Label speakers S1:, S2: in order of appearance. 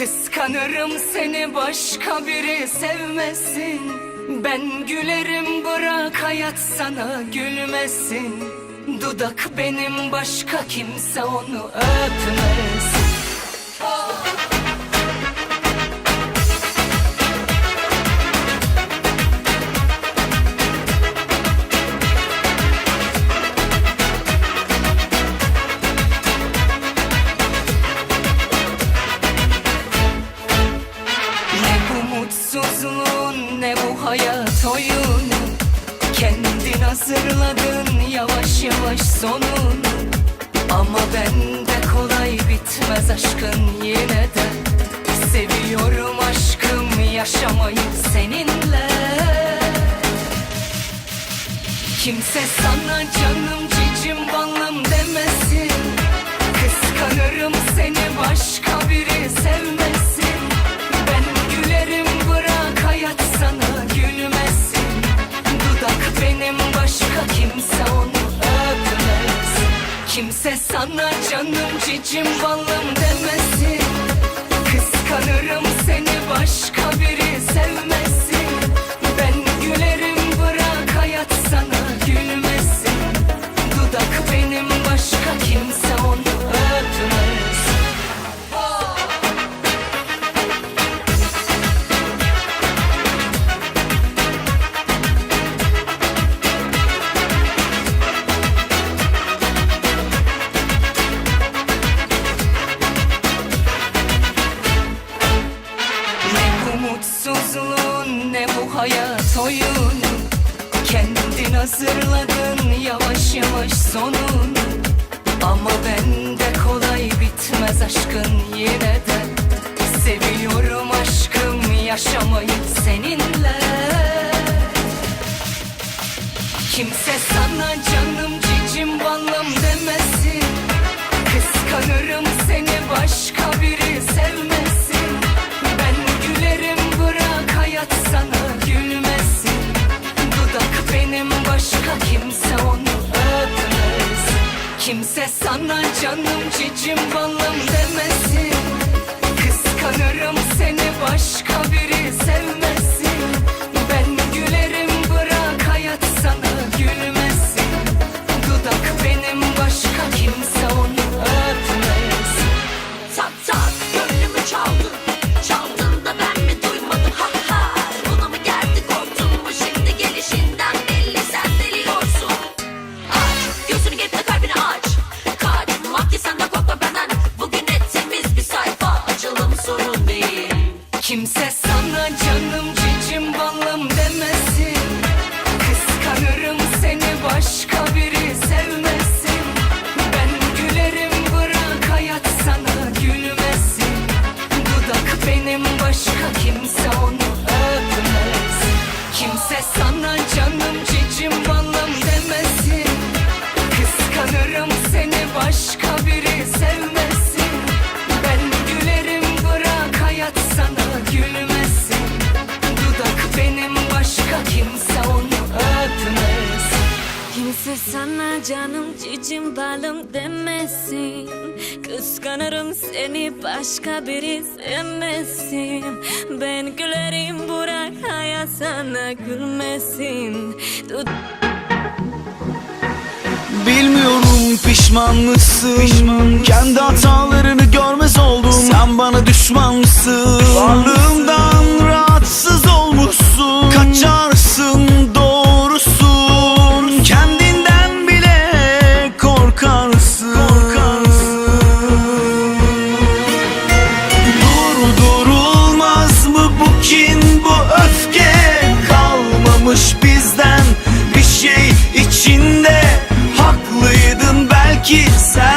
S1: Kıskanırım seni başka biri sevmesin. Ben gülerim bırak hayat sana gülmesin. Dudak benim başka kimse onu öpmesin hazırladın yavaş yavaş sonunu Ama bende kolay bitmez aşkın yine de. Seviyorum aşkım yaşamayı seninle. Kimse sana canım kimse onu öpmez Kimse sana canım cicim balım demesin hazırladın yavaş yavaş sonunu Ama bende kolay bitmez aşkın yine de. Seviyorum aşkım yaşamayı seninle. Kimse sana canım cicim balım demesin. Kıskanırım seni başka kimse onu öpmez. Kimse sana canım cicim balım demesin Kimse Kimse sana canım cicim balım demesin. Kıskanırım seni başka biri sevmesin. Ben gülerim bırak hayat sana gülmesin.
S2: Tut
S3: Bilmiyorum pişman mısın? Kendi hatalarını görmez oldum. Sen bana düşman mısın? Varlığımdan rahatsız olmuşsun. Kaçarsın Kalmamış bizden. Bir şey içinde Haklıydın belki sen